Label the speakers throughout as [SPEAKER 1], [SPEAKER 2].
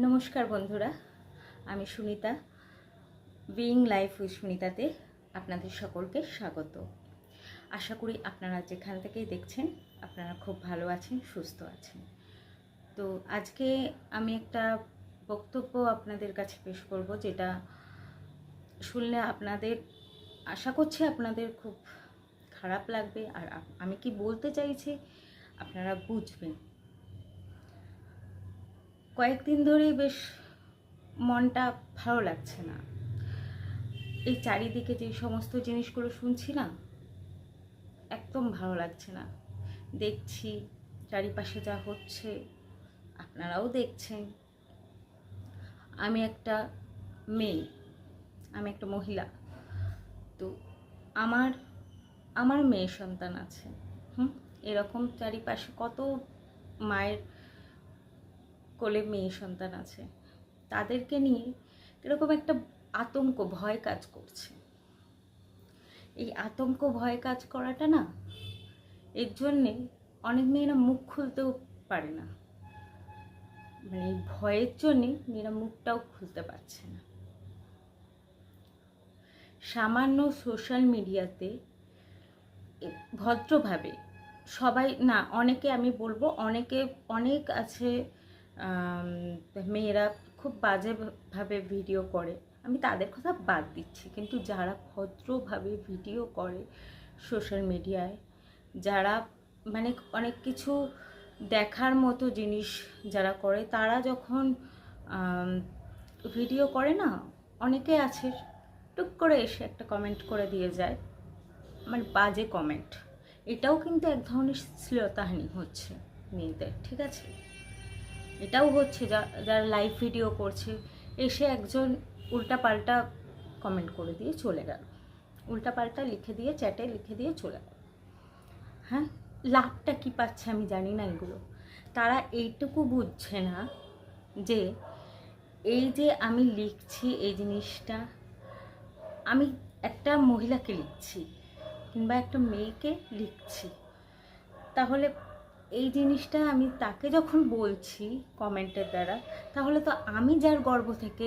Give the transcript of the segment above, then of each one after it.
[SPEAKER 1] নমস্কার বন্ধুরা, আমি সুনিতা বিইং লাইফ উইথ সুনিতাতে আপনাদের সকলকে স্বাগত। আশা করি আপনারা যেখান থেকেই দেখছেন, আপনারা খুব ভালো আছেন, সুস্থ আছেন। তো আজকে আমি একটা বক্তব্য আপনাদের কাছে পেশ করব, যেটা শুনলে আপনাদের, আশা করছি আপনাদের খুব খারাপ লাগবে, আর আমি কি বলতে চাইছি, আপনারা বুঝবেন। কয়েকদিন ধরেই বেশ মনটা ভালো লাগছে না। এই চারিদিকে যে সমস্ত জিনিসগুলো শুনছি না একদম ভালো লাগছে না। দেখছি চারিপাশে যা হচ্ছে, আপনারাও দেখছেন। আমি একটা মেয়ে, আমি একটা মহিলা। তো আমার আমার মেয়ে সন্তান আছে। হুম? এরকম চারিপাশে কত মায়ের কোলে মেয়ে সন্তান আছে, তাদেরকে নিয়ে এরকম একটা আতঙ্ক, ভয় কাজ করছে। এই আতঙ্ক, ভয় কাজ করাটা না, এর জন্যে অনেক মেয়েরা মুখ খুলতেও পারে না। মানে এই ভয়ের জন্যে মেয়েরা মুখটাও খুলতে পারছে না। সামান্য সোশ্যাল মিডিয়াতে ভদ্রভাবে সবাই, না, অনেকে আমি বলব, অনেকে, অনেক আছে মেয়েরা খুব বাজেভাবে ভিডিও করে। আমি তাদের কথা বাদ দিচ্ছি, কিন্তু যারা ভদ্রভাবে ভিডিও করে সোশ্যাল মিডিয়ায় যারা মানে অনেক কিছু দেখার মতো জিনিস যারা করে, তারা যখন ভিডিও করে না, অনেকে আছে, টুক করে এসে একটা কমেন্ট করে দিয়ে যায় মানে বাজে কমেন্ট এটাও কিন্তু এক ধরনের শ্লীলতাহানি হচ্ছে মেয়েদের, ঠিক আছে? এটাও হচ্ছে যারা লাইভ ভিডিও করছে, এসে একজন উল্টাপাল্টা কমেন্ট করে দিয়ে চলে গেল। উল্টাপাল্টা লিখে দিয়ে চ্যাটে লিখে দিয়ে চলে গেল। হ্যাঁ? লাভটা কি পাচ্ছে আমি জানি না এগুলো। তারা এইটুকু বুঝছে না যে, এই যে আমি লিখছি এই জিনিসটা, আমি একটা মহিলাকে লিখছি কিংবা একটা মেয়েকে লিখছি, তাহলে এই জিনিসটা আমি তাকে যখন বলছি কমেন্টের দ্বারা, তাহলে তো আমি যার গর্ভ থেকে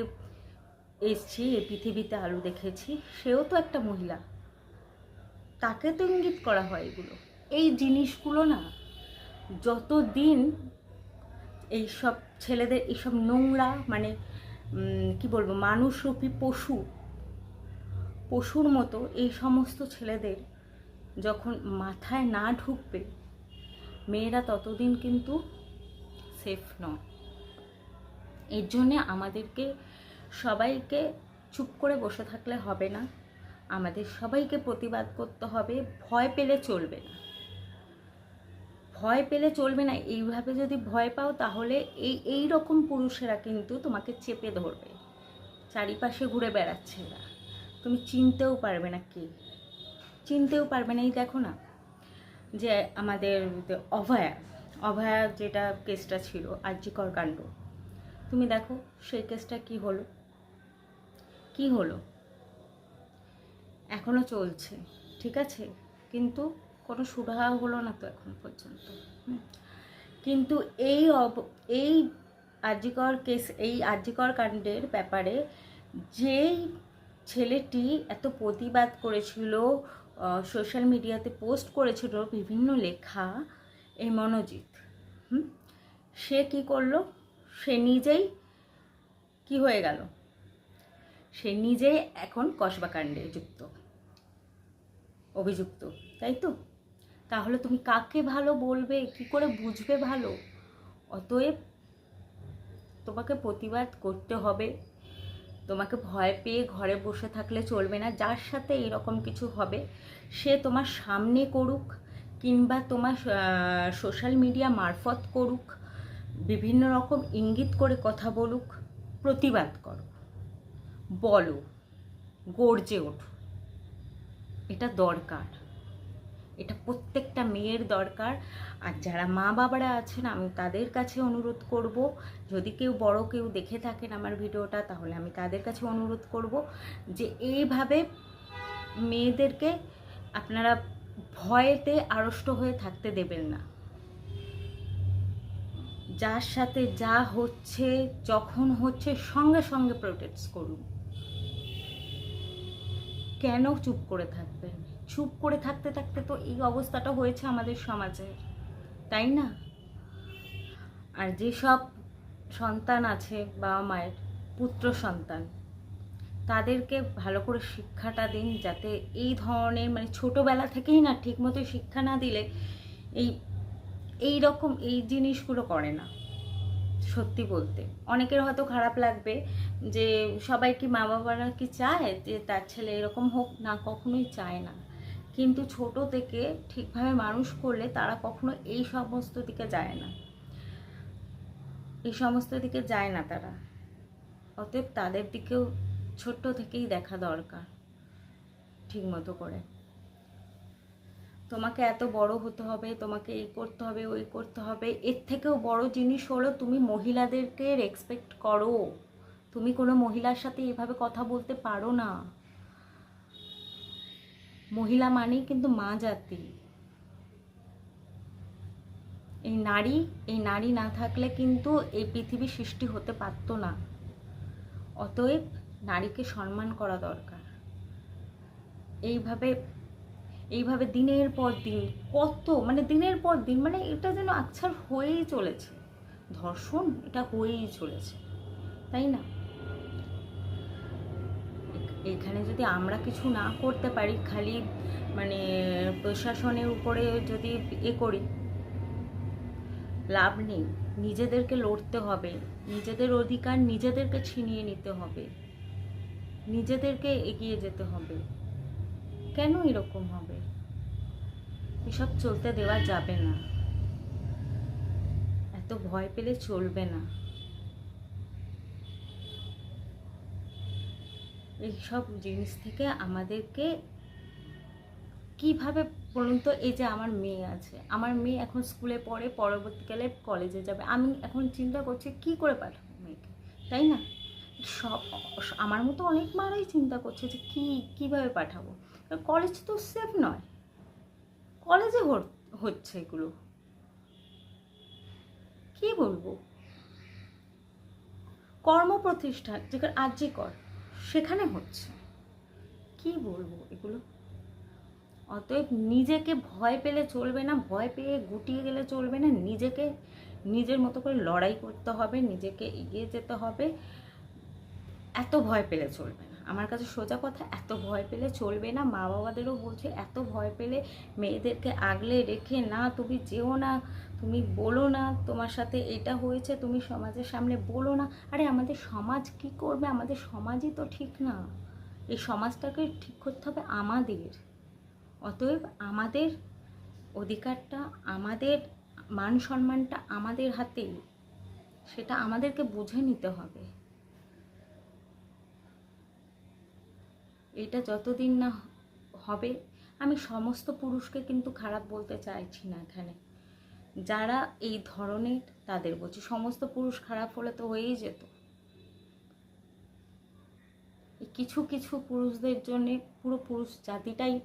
[SPEAKER 1] এসছি এই পৃথিবীতে আলু দেখেছি, সেও তো একটা মহিলা। তাকে তো ইঙ্গিত করা হয় এগুলো। এই জিনিসগুলো না, যতদিন এইসব ছেলেদের, এইসব নোংরা মানে কি বলব, মানুষরূপী পশু, পশুর মতো এই সমস্ত ছেলেদের যখন মাথায় না ঢুকবে মেয়েরা ততদিন কিন্তু সেফ নয়। এর জন্যে আমাদেরকে সবাইকে চুপ করে বসে থাকলে হবে না। আমাদের সবাইকে প্রতিবাদ করতে হবে। ভয় পেলে চলবে না। ভয় পেলে চলবে না। এইভাবে যদি ভয় পাও তাহলে এই এই রকম পুরুষেরা কিন্তু তোমাকে চেপে ধরবে। চারিপাশে ঘুরে বেড়াচ্ছে এরা। তুমি চিনতেও পারবে না কে। চিনতেও পারবে না। এই দেখো না যে আমাদের অভয়া অভয়া যেটা কেসটা ছিল আর্যিকর কাণ্ড তুমি দেখো, সেই কেসটা কি হলো? কি হলো? এখনও চলছে, ঠিক আছে? কিন্তু কোনো সুরাহা হলো না তো এখন পর্যন্ত। কিন্তু এই অব, এই আর্যিকর কেস এই আর্যিকর কাণ্ডের ব্যাপারে যেই ছেলেটি এত প্রতিবাদ করেছিল সোশ্যাল মিডিয়াতে পোস্ট করেছিল বিভিন্ন লেখা এই মনোজিৎ। হুম? সে কি করল? সে নিজেই কি হয়ে গেল? সে নিজেই এখন কসবাকাণ্ডে যুক্ত, অভিযুক্ত, তাই তো? তাহলে তুমি কাকে ভালো বলবে? কি করে বুঝবে ভালো? অতএব তোমাকে প্রতিবাদ করতে হবে। তোমাকে ভয় পেয়ে ঘরে বসে থাকলে চলবে না, যার সাথে এরকম কিছু হবে, সে তোমার সামনে করুক কিংবা তোমার সোশ্যাল মিডিয়া মারফত করুক, বিভিন্ন রকম ইঙ্গিত করে কথা বলুক, প্রতিবাদ করো, বলো, গর্জে ওঠো, এটা দরকার। এটা প্রত্যেকটা মেয়ের দরকার। আর যারা মা বাবারা আছেন, আমি তাদের কাছে অনুরোধ করব। যদি কেউ বড় কেউ দেখে থাকেন আমার ভিডিওটা, তাহলে আমি তাদের কাছে অনুরোধ করব যে এইভাবে মেয়েদেরকে আপনারা ভয়েতে আড়ষ্ট হয়ে থাকতে দেবেন না। যার সাথে যা হচ্ছে, যখন হচ্ছে, সঙ্গে সঙ্গে প্রোটেস্ট করুন। কেন চুপ করে থাকবেন? চুপ করে থাকতে থাকতে তো এই অবস্থাটা হয়েছে আমাদের সমাজে, তাই না? আর যেসব সন্তান আছে বাবা মায়ের, পুত্র সন্তান, তাদেরকে ভালো করে শিক্ষাটা দিন যাতে এই ধরনের মানে ছোটোবেলা থেকেই না ঠিকমতো শিক্ষা না দিলে এই এই রকম এই জিনিসগুলো করে না, সত্যি বলতে। অনেকের হয়তো খারাপ লাগবে যে সবাই কি মা বাবারা কি চায় যে তার ছেলে এরকম হোক? না, কখনোই চায় না। কিন্তু ছোট থেকে ঠিকভাবে মানুষ করলে তারা কখনো এই সমস্ত দিকে যায় না। এই সমস্ত দিকে যায় না তারা। অতএব তাদের দিকেও ছোট্ট থেকেই দেখা দরকার ঠিক মতো করে। তোমাকে এত বড় হতে হবে, তোমাকে এই করতে হবে, ওই করতে হবে। এর থেকেও বড় জিনিস হলো তুমি মহিলাদেরকে রেসপেক্ট করো। তুমি কোনো মহিলার সাথে এভাবে কথা বলতে পারো না। মহিলা মানেই কিন্তু মা জাতি। এই নারী এই নারী না থাকলে কিন্তু এই পৃথিবী সৃষ্টি হতে পারতো না। অতএব নারীকে সম্মান করা দরকার। এইভাবে এইভাবে দিনের পর দিন কত মানে দিনের পর দিন মানে এটা যেন আকছার হয়েই চলেছে। ধর্ষণ এটা হয়েই চলেছে। তাই না? এখানে যদি আমরা কিছু না করতে পারি, খালি মানে প্রশাসনের উপরে যদি এ করি, লাভ নেই। নিজেদেরকে লড়তে হবে। নিজেদের অধিকার নিজেদেরকে ছিনিয়ে নিতে হবে। নিজেদেরকে এগিয়ে যেতে হবে। কেন এরকম হবে? এসব চলতে দেওয়া যাবে না। এত ভয় পেলে চলবে না। এইসব জিনিস থেকে আমাদেরকে কীভাবে বলুন তো, এই যে আমার মেয়ে আছে, আমার মেয়ে এখন স্কুলে পড়ে, পরবর্তীকালে কলেজে যাবে। আমি এখন চিন্তা করছি কি করে পাঠাবো মেয়েকে, তাই না? সব, আমার মতো অনেক মারাই চিন্তা করছে যে কী, কীভাবে পাঠাবো। কলেজ তো সেফ নয়। কলেজে হচ্ছে এগুলো। কি বলব? কর্ম কর্মপ্রতিষ্ঠান, যেখানে আর্জি কর। সেখানে হচ্ছে। কি বলব এগুলো? অতএব নিজেকে ভয় পেলে চলবে না, ভয় পেয়ে গুটিয়ে গেলে চলবে না, নিজেকে, নিজের মতো করে লড়াই করতে হবে, নিজেকে এগিয়ে যেতে হবে। এত ভয় পেলে চলবে না। আমার কাছে সোজা কথা, এত ভয় পেলে চলবে না। মা বাবাদেরও বলছে, এত ভয় পেলে মেয়েদেরকে আগলে রেখে না, তুমি যেও না, তুমি বলো না, তোমার সাথে এটা হয়েছে, তুমি সমাজের সামনে বলো না। আরে আমাদের সমাজ কি করবে? আমাদের সমাজই তো ঠিক না। এই সমাজটাকে ঠিক করতে হবে আমাদের। অতএব আমাদের অধিকারটা, আমাদের মান সম্মানটা আমাদের হাতেই। সেটা আমাদেরকে বুঝে নিতে হবে। এটা যতদিন না হবে, আমি সমস্ত পুরুষকে কিন্তু খারাপ বলতে চাইছি না এখানে। যারা এই ধরনের, তাদের বলছি, সমস্ত পুরুষ খারাপ হলে তো হয়েই যেত। কিছু কিছু পুরুষদের জন্যে পুরো পুরুষ জাতিটাই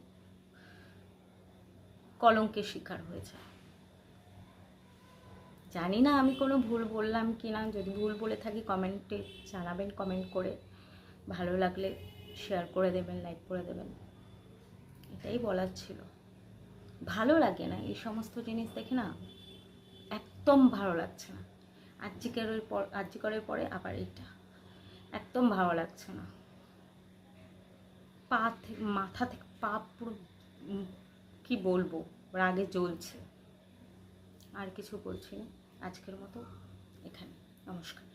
[SPEAKER 1] কলঙ্কের শিকার হয়েছে। জানি না আমি কোনো ভুল বললাম কি না যদি ভুল বলে থাকি কমেন্টে জানাবেন, কমেন্ট করে। ভালো লাগলে শেয়ার করে দেবেন লাইক করে দেবেন। এটাই বলার ছিল। ভালো লাগে না এই সমস্ত জিনিস দেখে না? একদম ভালো লাগছে না। আর্জিকারের পর আর্জিকরের পরে আবার এটা একদম ভালো লাগছে না। পা থেকে, মাথা থেকে, পা পুরো কি বলব? রাগে জ্বলছে। আর কিছু বলছি না। আজকের মতো এখানে। নমস্কার।